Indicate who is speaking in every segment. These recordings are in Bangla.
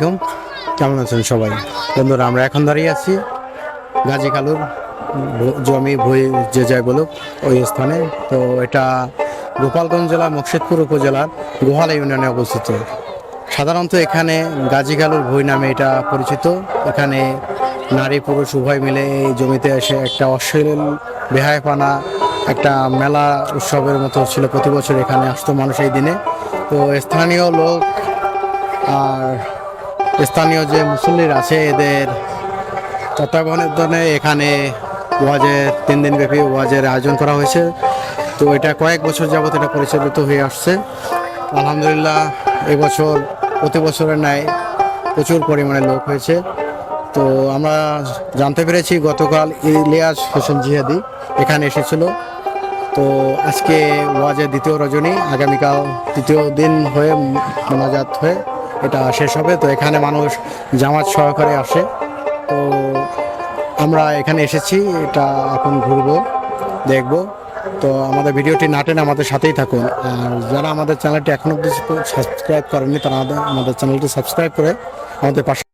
Speaker 1: আলাইকুম। কেমন আছেন সবাই? বন্ধুরা, আমরা এখন দাঁড়িয়ে আছি গাজী কালুর জমি ভুই যে যায় বলুক, ওই স্থানে। তো এটা গোপালগঞ্জ জেলার মুর্শিদপুর উপজেলার গোহালা ইউনিয়নে অবস্থিত। সাধারণত এখানে গাজী কালুর ভুই নামে এটা পরিচিত। এখানে নারী পুরুষ উভয় মিলে এই জমিতে এসে একটা অশ্লীল বেহায়পানা, একটা মেলা উৎসবের মতো ছিল প্রতি বছর এখানে আসতো মানুষ এই দিনে। তো স্থানীয় লোক আর স্থানীয় যে মুসল্লির আছে, এদের তত্ত্বাবধানে এখানে ওয়াজের, তিন দিন ব্যাপী ওয়াজের আয়োজন করা হয়েছে। তো এটা কয়েক বছর যাবত এটা পরিচালিত হয়ে আসছে। আলহামদুলিল্লাহ, এবছর প্রতি বছরের ন্যায় প্রচুর পরিমাণে লোক হয়েছে। তো আমরা জানতে পেরেছি, গতকাল ইলিয়াস হোসেন জিহাদি এখানে এসেছিল। তো আজকে ওয়াজের দ্বিতীয় রজনী, আগামীকাল তৃতীয় দিন হয়ে মোনাজাত হয়ে এটা শেষ হবে। তো এখানে মানুষ জামাত সহকারে আসে। তো আমরা এখানে এসেছি, এটা এখন ঘুরবো, দেখব। তো আমাদের ভিডিওটি নাটেন আমাদের সাথেই থাকুন। আর যারা আমাদের চ্যানেলটি এখনও অব্দি সাবস্ক্রাইব করেননি, তারা আমাদের- আমাদের চ্যানেলটি সাবস্ক্রাইব করে আমাদের পাশে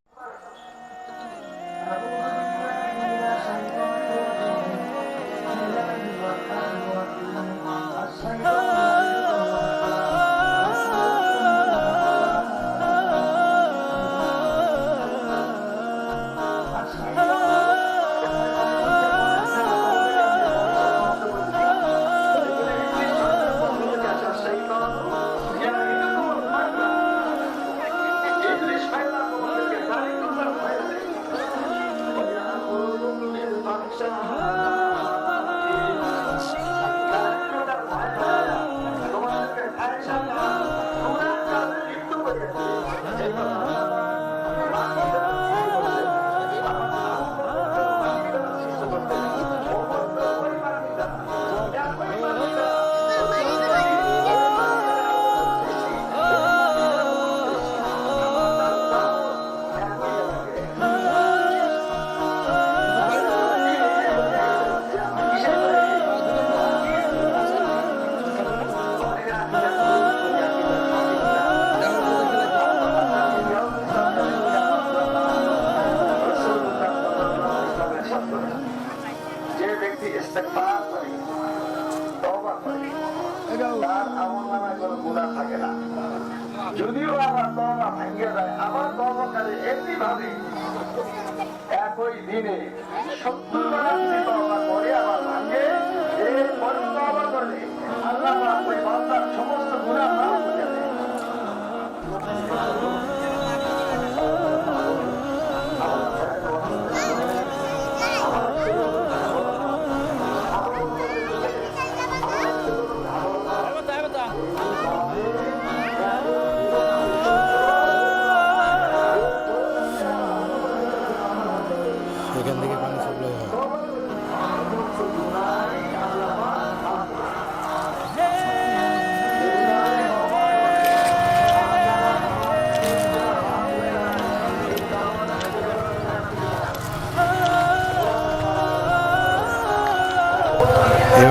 Speaker 2: যদিও আমার তওবা ভেঙে যায় আমার তওবাকারী এমনি একই দিনে সত্তর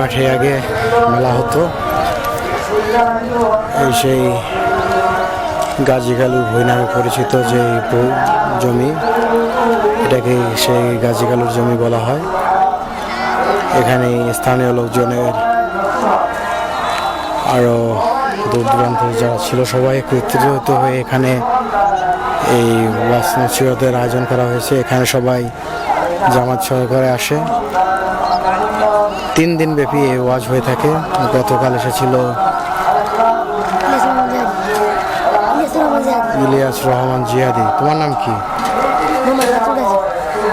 Speaker 1: মাঠে আগে মেলা হতো। এই সেই গাজীকালু ভুই নামে পরিচিত যে জমি এটাকে সেই গাজীকালুর জমি বলা হয়। এখানে স্থানীয় লোকজনের আরও দূর দূরান্ত যারা ছিল সবাই একত্রিত হয়ে এখানে এই ওয়াস নসিহতের আয়োজন করা হয়েছে। এখানে সবাই জামাত সহকারে আসে। তিন দিন ব্যাপী এই ওয়াজ হয়ে থাকে। গতকাল এসেছিল ইলিয়াস রহমান জিয়াদি। তোমার নাম কি?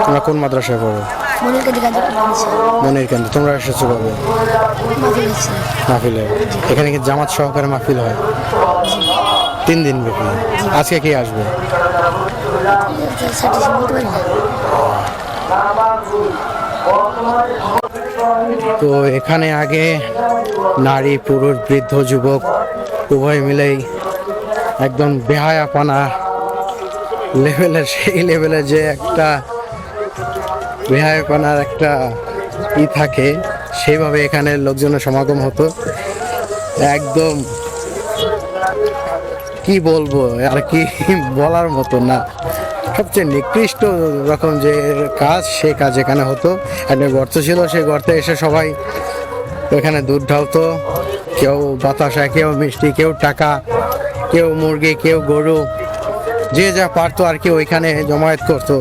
Speaker 1: তোমরা কোন মাদ্রাসায় পড়ো? মনির কেন্দ্র তোমরা এসেছ কবে? মাহফিলে এখানে কি জামাত সহকারে মাহফিল হয়? তিন দিন ব্যাপী। আজকে কি আসবে? তো এখানে আগে নারী পুরুষ বৃদ্ধ যুবক উভয় মিলেই একদম বেহায়াপানা লেভেলের সেই লেভেলের যে একটা বেহায়াপানার একটা ই থাকে, সেইভাবে এখানে লোকজনের সমাগম হতো। একদম কি বলব, আর কি বলার মতো না। সবচেয়ে নিকৃষ্ট রকম যে কাজ, সে কাজ এখানে হতো। একটা গর্ত ছিল সেই গর্তে এসে সবাই ওখানে দুধ ঢালতো। কেউ বাতাসা, কেউ মিষ্টি, কেউ টাকা, কেউ মুরগি, কেউ গরু, যে যা পারতো আর কি ওইখানে জমায়েত করতো।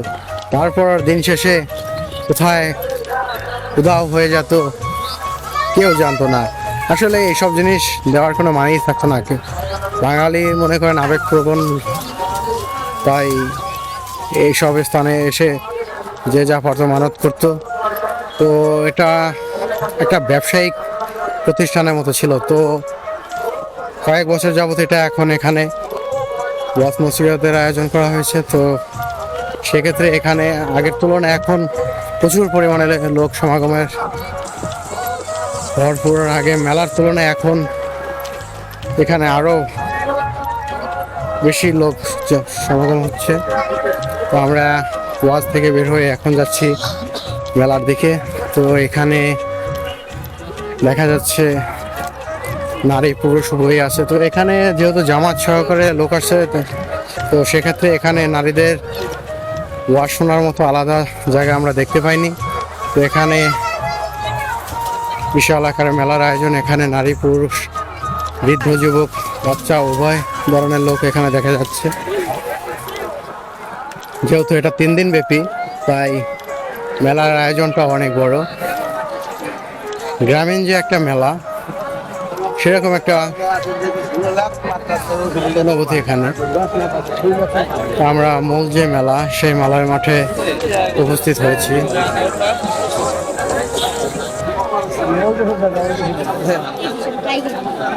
Speaker 1: তারপর দিন শেষে কোথায়? উদাও হয়ে যেত। কেউ জানতো না। আসলে এইসব জিনিস দেওয়ার কোনো মানেই থাকতো না। বাঙালি মনে করেন আবেগপ্রবণ। তাই এইসব স্থানে এসে যে যা পারতো মানত করতো, তো এটা একটা ব্যবসায়িক প্রতিষ্ঠানের মতো ছিল। তো কয়েক বছর যাবত এটা এখন এখানে ওয়াস নসিহতের আয়োজন করা হয়েছে। তো সেক্ষেত্রে এখানে আগের তুলনায় এখন প্রচুর পরিমাণে লোক সমাগমের ভরপুর। আগে মেলার তুলনায় এখন এখানে আরও বেশি লোক সমাগম হচ্ছে। তো আমরা ওয়াজ থেকে বের হয়ে এখন যাচ্ছি মেলার দিকে। তো এখানে দেখা যাচ্ছে নারী পুরুষ উভয়ই আছে। তো এখানে যেহেতু জামাত সহকারে লোক আসছে তো- তো সেক্ষেত্রে এখানে নারীদের ওয়াজ শোনার মতো আলাদা জায়গা আমরা দেখতে পাইনি। তো এখানে বিশাল আকারে মেলার আয়োজন, এখানে নারী, পুরুষ, বৃদ্ধ, যুবক, বাচ্চা, উভয় ধরনের লোক এখানে দেখা যাচ্ছে। যেহেতু এটা তিন দিন ব্যাপী, তাই মেলার আয়োজনটা অনেক বড়। গ্রামীণ যে একটা মেলা সেরকম একটা অনুভূতি এখানে। আমরা মূল যে মেলা সেই মেলার মাঠে উপস্থিত হয়েছি।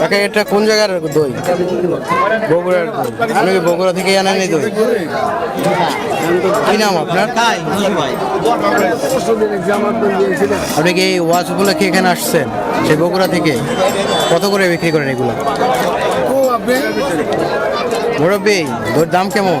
Speaker 1: কাকা এটা কোন জায়গার দই? বগুড়ার দই। কি বগুড়া থেকে আনেন দই? কি নাম আপনার? আপনি কি এই ওয়াজ উপলক্ষে এখানে আসছেন? সেই বগুড়া থেকে? কত করে বিক্রি করেন এগুলো? মুরব্বী দইয়ের দাম কেমন?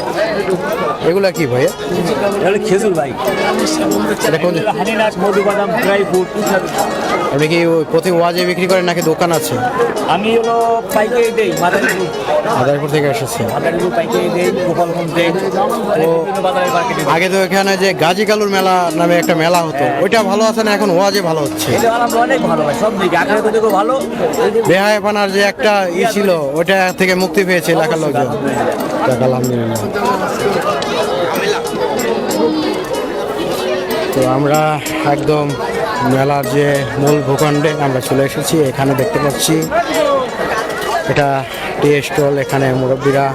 Speaker 1: এগুলা কি ভাইয়া?
Speaker 3: খেজুর ভাই।
Speaker 1: এটা কোন
Speaker 3: হানিনাট মধু বাদাম ড্রাই ফ্রুট
Speaker 1: আপনি কি প্রতি ওয়াজে বিক্রি করেন নাকি দোকান আছে?
Speaker 3: আমি হলো পাইকারি দেই মাদারীপুর।
Speaker 1: আদারপুর থেকে এসেছে
Speaker 3: মাদারীপুর পাইকারি দেই গোপালগঞ্জ দেই।
Speaker 1: আগে তো এখানে যে গাজী কালুর মেলা নামে একটা মেলা হতো ওইটা ভালো আছে না এখন ওয়াজে ভালো হচ্ছে?
Speaker 3: অনেক ভালো ভাই সব দিকে। আঠারো থেকে ভালো
Speaker 1: বেহায়পানার যে একটা ই ছিল ওইটা থেকে মুক্তি পেয়েছে এলাকার লোকজন। আলহামদুলিল্লাহ। তো আমরা একদম মেলার যে মূল ভূখণ্ডে আমরা চলে এসেছি, এখানে দেখতে পাচ্ছি এটা টি স্টল, এখানে মুরব্বীরা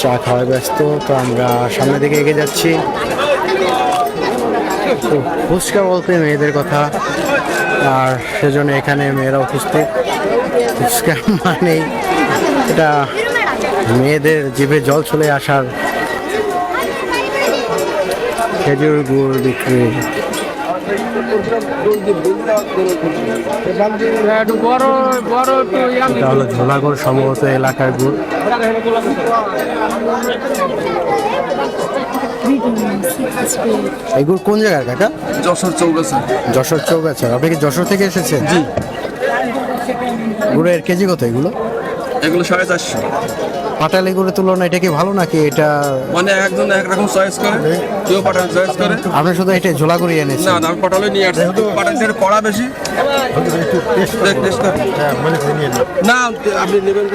Speaker 1: চা খাওয়ায় ব্যস্ত। তো আমরা সামনের দিকে এগিয়ে যাচ্ছি। ফুচকা বলতে মেয়েদের কথা, আর সেজন্য এখানে মেয়েরা উপস্থিত। ফুচকা মানেই এটা মেয়েদের জিভে জল চলে আসার খেজুর গুড় বিক্রি। এটা হলো ঝোলাগড় সম্ভবত এলাকার গুড়। এই গুড় কোন জায়গার কাকা?
Speaker 4: যশোর চৌগাছা।
Speaker 1: যশোর চৌগাছা। আপনি কি যশোর থেকে এসেছেন? জি। গুড়ের কেজি কত এগুলো?
Speaker 4: এগুলো সাড়ে চারশো
Speaker 1: পাটালি গুড়ের তুলনায় এটা কি ভালো নাকি এটা?
Speaker 4: মানে একজন একরকম চয়েস করে কেউ পাঠান চয়েস করে।
Speaker 1: আপনি শুধু এটা ঝোলা করে
Speaker 4: না
Speaker 1: এনেছেন?
Speaker 4: না আমি নিয়ে আসছি। পাঠান কড়া বেশি। taste কর। না আপনি নেবেন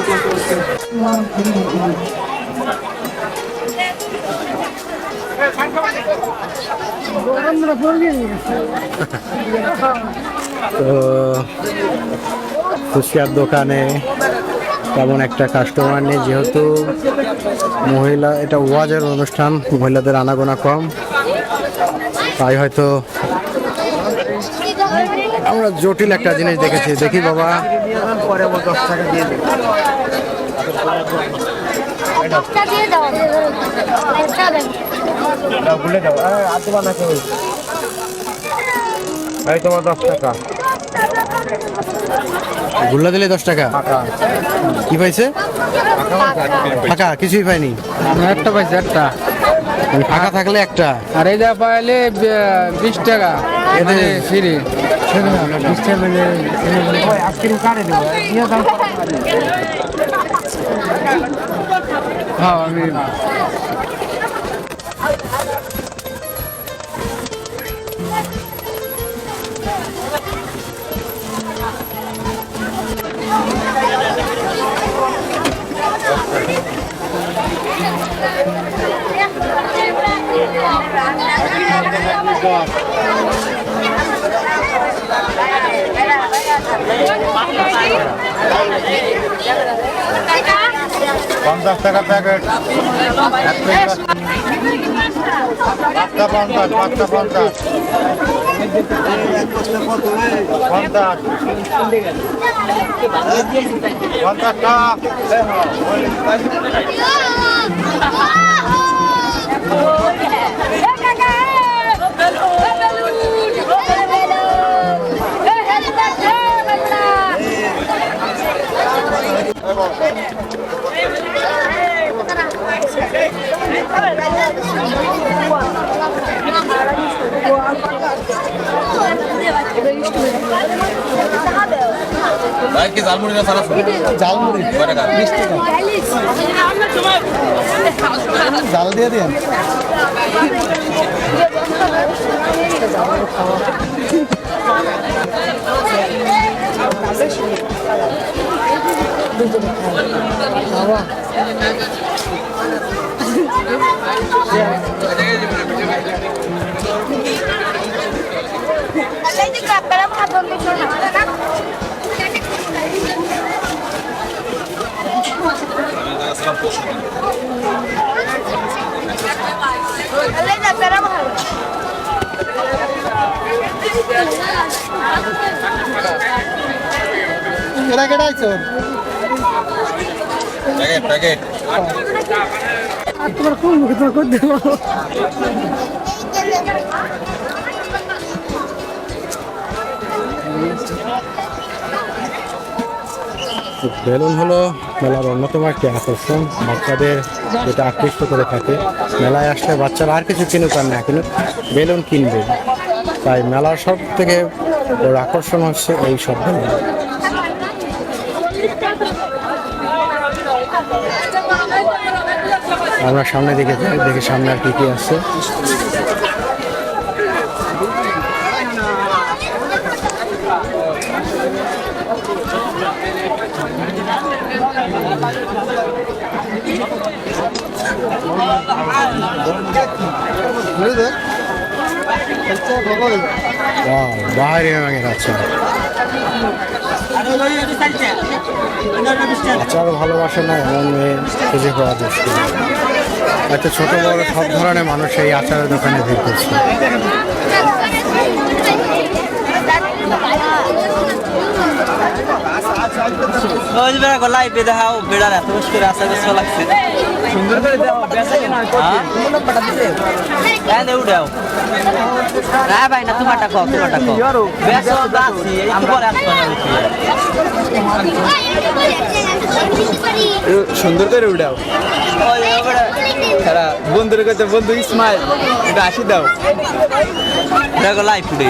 Speaker 4: তো
Speaker 1: ফুচকার দোকানে তেমন একটা কাস্টমার নেই, যেহেতু মহিলা, এটা ওয়াজের অনুষ্ঠান, মহিলাদের আনাগোনা কম। তাই হয়তো আমরা জটিল একটা জিনিস দেখেছি। দেখি বাবা।
Speaker 5: তোমার দশ টাকা।
Speaker 1: গুল্লা দিলে দশ টাকা? কি পাইছে? ফাঁকা কিছুই পাইনি।
Speaker 6: একটা পাইছে একটা।
Speaker 1: মানে ফাঁকা থাকলে একটা।
Speaker 6: আর এই যা পাইলে বিশ টাকা।
Speaker 1: এতে
Speaker 6: ফ্রি। হ্যাঁ আমি
Speaker 5: পঞ্চাশ টাকা প্যাকেট। পাঁচটা পঞ্চাশ পাঁচটা পঞ্চাশ। পঞ্চাশ। পঞ্চাশ টাকা
Speaker 4: ভাই কি জালমুড়ি না সারা জালমুড়ি কয় টাকা?
Speaker 1: জাল দিয়ে দিন কেটা কেটা আইছো
Speaker 4: প্যাকেট প্যাকেট
Speaker 1: বেলুন হলো মেলার অন্যতম একটি আকর্ষণ। বাচ্চাদের যেটা আকৃষ্ট করে থাকে। মেলায় আসলে বাচ্চারা আর কিছু কিনুক আর না কিনুক বেলুন কিনবে। তাই মেলার সব থেকে ওর আকর্ষণ হচ্ছে এই সব বেলুন। আমরা সামনে দিকে যাই দেখি সামনে আর কি কি আছে। বাইরে যাচ্ছে আচার ভালোবাসে না এমন মেয়ে খুঁজে পাওয়া যাচ্ছে এত ছোট বড় সব ধরনের মানুষ এই আচারের দোকানে ভিড় করছে।
Speaker 3: ওই বেড়া গলায় লাইভে হাও বেড়ার এত মুশকিল করছ লাগছে। সুন্দর করে দাও বেসা কেন হ্যাঁ? দে উঠাও না ভাই না তোমারটা কও তোমারটা কও। বেসো দাসি আসবে
Speaker 6: সুন্দর করে উঠাও। তারা বন্ধুর কাছে বন্ধু ইসমাইল এটা আসি দাও।
Speaker 3: গো লাইভ উঠে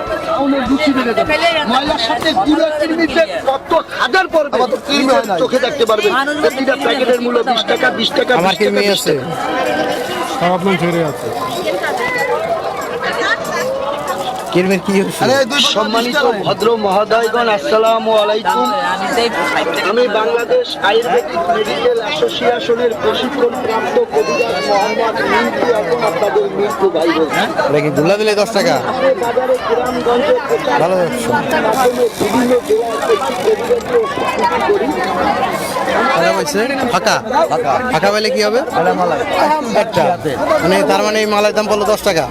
Speaker 2: টাউনের বেড়ে যাবে ময়লার সাথে গুঁড়ো কত হাজার পড়বে। চোখে দেখতে পারবে। প্রতিটা প্যাকেটের মূল্য বিশ টাকা বিশ টাকা
Speaker 1: আমার
Speaker 2: 20
Speaker 1: কি
Speaker 2: সব
Speaker 1: আপনার
Speaker 2: 20
Speaker 1: আছে।
Speaker 2: সম্মানিত ভদ্র মহোদয়গণ আসসালামু আলাইকুম। আমি বাংলাদেশ আয়ুর্বেদিক মেডিকেল অ্যাসোসিয়েশনের প্রশিক্ষণ প্রাপ্ত কবিরাজ মোহাম্মদ মিন্টু এখন আপনাদের মৃত্যু ভাই বলছি
Speaker 1: এটা কি গুল্লা দিলে দশ টাকা?
Speaker 2: আমাদের বাজারে গ্রামগঞ্জে
Speaker 1: ভালো
Speaker 2: মাধ্যমে বিভিন্ন জেলায় একটি কবিরাজি করি।
Speaker 1: ফাঁকা? ফাঁকা। পেলে কি হবে? একটা। মানে তার মানে এই মালের দাম পড়ল দশ টাকা।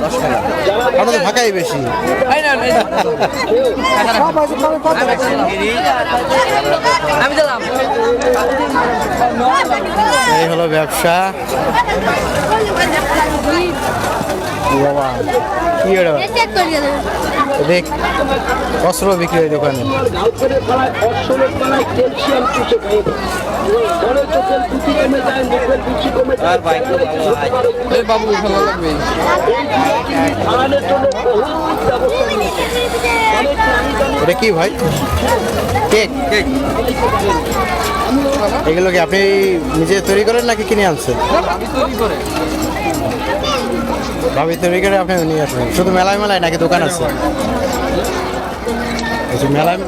Speaker 1: তো ফাঁকাই বেশি।
Speaker 7: আমি দিলাম
Speaker 1: এই হলো ব্যবসা। বাবা কি দেখ অস্ত্র বিক্রি হয় দোকানে।
Speaker 8: বাবু ভালো লাগবে
Speaker 2: খাওয়ানোর জন্য বহুত ব্যবস্থা নিয়েছে অনেক নামি দামি
Speaker 1: এটা কি ভাই? কেক।
Speaker 8: কেক।
Speaker 1: এগুলো কি আপনি নিজে তৈরি করেন নাকি কিনে আনছেন?
Speaker 8: আমি তৈরি করে।
Speaker 1: ভাবি তৈরি করে আপনি নিয়ে আসবেন। শুধু মেলায় মেলায় নাকি দোকান আছে? মেলায়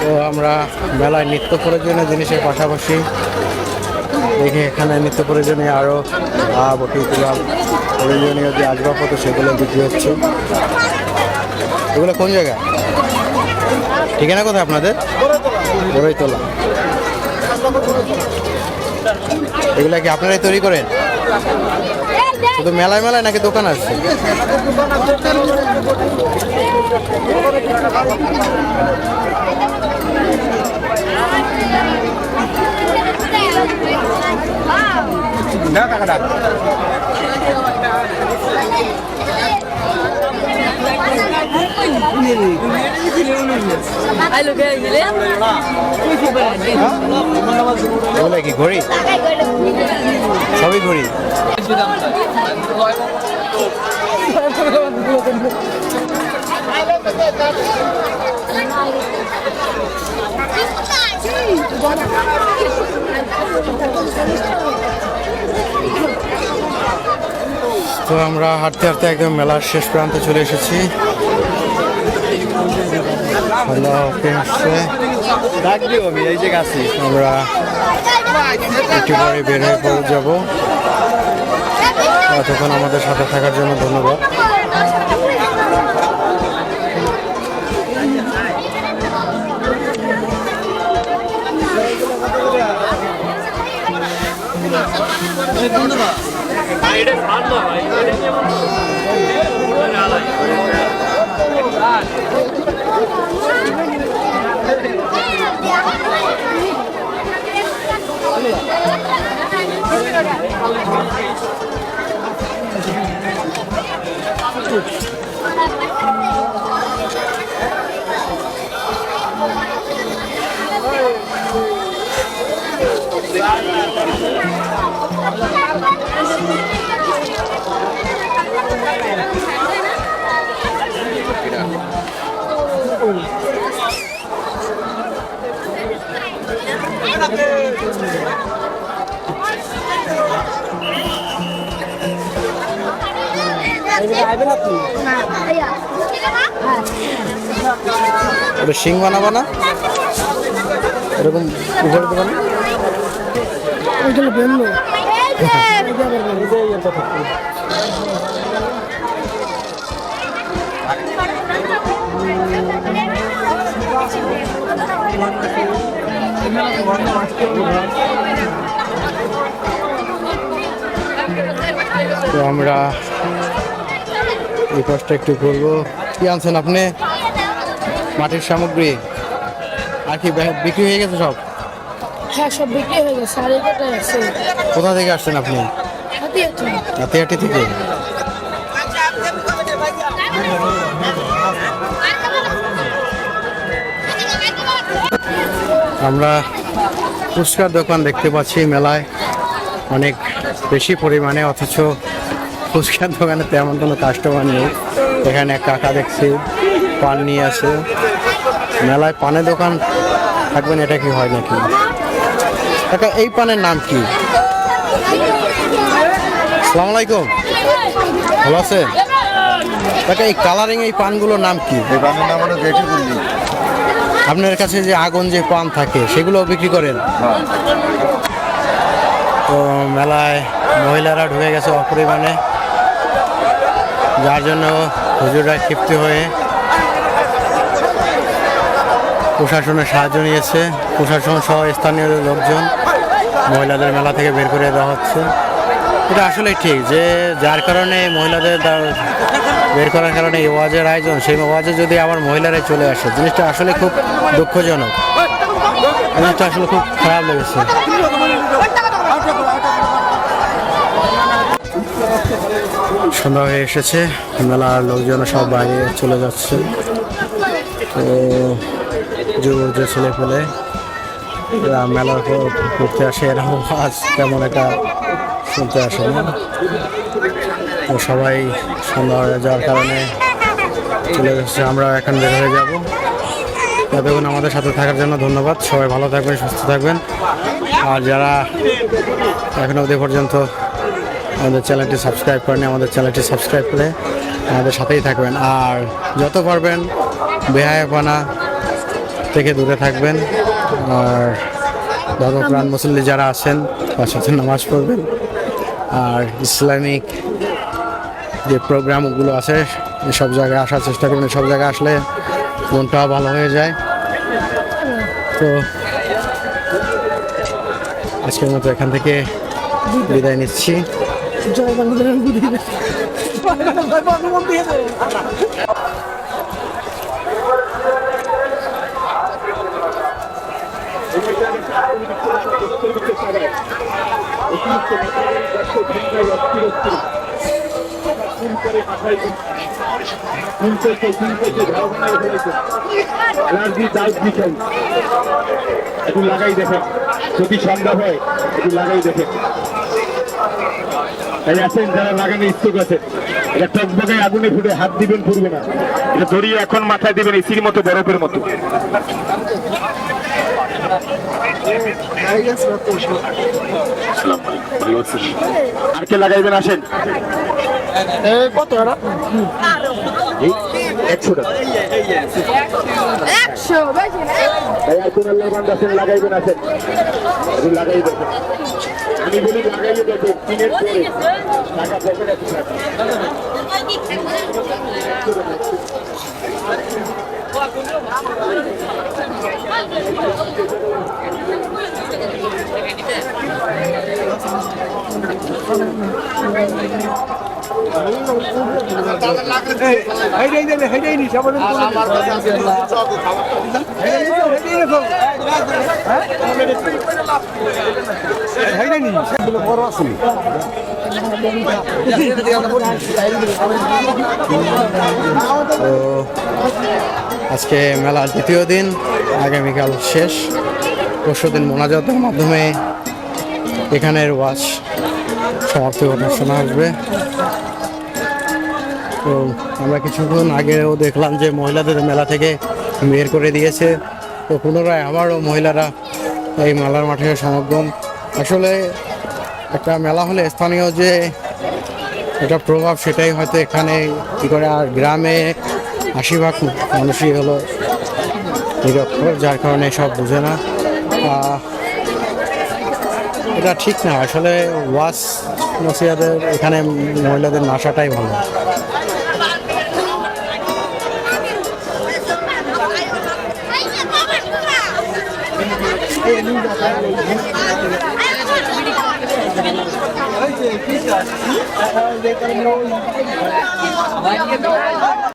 Speaker 1: তো আমরা মেলায় নিত্য প্রয়োজনীয় জিনিসের পাশাপাশি দেখি এখানে নিত্য প্রয়োজনীয় আরও বটি তুলাম প্রয়োজনীয় যে আসবাবপত্র সেগুলো বিক্রি হচ্ছে। এগুলো কোন জায়গা? ঠিকানা কোথায় আপনাদের? বড়ই তোলা এগুলা কি আপনারাই তৈরি করেন? শুধু মেলায় মেলায় নাকি দোকান আসছে
Speaker 7: আইলো কে
Speaker 1: ঘড়ি? ঘড়ি তো আমরা হাঁটতে হাঁটতে একদম মেলার শেষ প্রান্তে চলে এসেছি। আমরা একটু বের হয়ে পড়ে যাব এতক্ষণ আমাদের সাথে থাকার জন্য ধন্যবাদ। Oh. ওটা শিং বানাবো না? এরকম উপরে দেবো না? তো আমরা এই কষ্ট একটু করব কি আনছেন আপনি? মাটির সামগ্রী। আর কি বিক্রি হয়ে গেছে সব?
Speaker 6: হ্যাঁ সব বিক্রি হয়ে গেছে। আর এটা আছে।
Speaker 1: কোথা থেকে আসছেন আপনি? হাতিয়াটি থেকে? আমরা ফুচকার দোকান দেখতে পাচ্ছি মেলায়। অনেক বেশি পরিমাণে, অথচ ফুচকার দোকানে তেমন কোনো কাস্টমার নেই। এখানে এক কাকা দেখছি, পান নিয়ে আছে মেলায় পানের দোকান থাকবেন, এটা কি হয় নাকি? কাকা, এই পানের নাম কি? সালাম আলাইকুম। ভালো আছে কাকা, এই কালারিং এই পানগুলোর নাম কি?
Speaker 4: এই বাংলার নাম হলো গুল্লি
Speaker 1: আপনার কাছে যে আগুন যে পান থাকে সেগুলো বিক্রি করেন? তো মেলায় মহিলারা ঢুকে গেছে অপরিমাণে। যার জন্য হুজুররা ক্ষিপ্ত হয়ে প্রশাসনের সাহায্য নিয়েছে। প্রশাসন সহ স্থানীয় লোকজন মহিলাদের মেলা থেকে বের করে দেওয়া হচ্ছে। এটা আসলে ঠিক যে, যার কারণে মহিলাদের বের করার কারণে এই ওয়াজের আয়োজন, সেই ওয়াজে যদি আবার মহিলারাই চলে আসে, জিনিসটা আসলে খুব দুঃখজনক। জিনিসটা আসলে খুব খারাপ লেগেছে। সন্ধ্যা হয়ে এসেছে, মেলার লোকজন সব বাইরে চলে যাচ্ছে। তো যুবক যে ছেলে ফেলে মেলার ঘুরতে আসে এরকম আজ তেমন একটা শুনতে আসে না। তো সবাই সন্ধ্যা হয়ে যাওয়ার কারণে চলে যাচ্ছে আমরা এখন বের হয়ে যাব। এতক্ষণ আমাদের সাথে থাকার জন্য ধন্যবাদ। সবাই ভালো থাকবেন, সুস্থ থাকবেন। আর যারা এখন অবধি পর্যন্ত আমাদের চ্যানেলটি সাবস্ক্রাইব করেনি, আমাদের চ্যানেলটি সাবস্ক্রাইব করে আমাদের সাথেই থাকবেন। আর যত পারবেন বেহায়াপানা থেকে দূরে থাকবেন। আর ধর্মপ্রাণ মুসল্লি যারা আছেন, তার সাথে নামাজ পড়বেন। আর ইসলামিক যে প্রোগ্রামগুলো আছে, সব জায়গায় আসার চেষ্টা করবেন সব জায়গায় আসলে মনটাও ভালো হয়ে যায়। তো আজকের মতো এখান থেকে বিদায় নিচ্ছি।
Speaker 9: একটু লাগাই দেখেন। যদি সন্ধ্যা হয় একটু লাগাই দেখেন। তাই আছেন যারা লাগানো ইচ্ছুক আছেন এটা টকবগে আগুনে ফুটে হাত দিবেন ফুটবে না। এটা ধরিয়ে এখন মাথায় দিবেন এসির মতো বরফের মতো। আর কে লাগাইবেন আসেন? কত একশো টাকা।
Speaker 10: একশো
Speaker 9: লাগাইবেন আছেন লাগাই দেখেন। আমি বলি লাগাইলে দেখেন তিনের পরে। টাকা পকেটে
Speaker 1: আজকে মেলার দ্বিতীয় দিন, আগামীকাল শেষ। পরশু দিন মোনাজাতের মাধ্যমে এখানের ওয়াচ সমাপ্তি শোনা আসবে। তো আমরা কিছুক্ষণ আগেও দেখলাম যে মহিলাদের মেলা থেকে বের করে দিয়েছে। তো পুনরায় আবারও মহিলারা এই মেলার মাঠে সমাগম। আসলে একটা মেলা হলে স্থানীয় যে এটা প্রভাব সেটাই হয়তো এখানে কী করে আর গ্রামে আশি ভাগ মানুষই হলো নিরক্ষর, যার কারণে সব বুঝে না। এটা ঠিক না। আসলে ওয়াশ নসিয়াদের এখানে মহিলাদের নাশাটাই ভালো। One year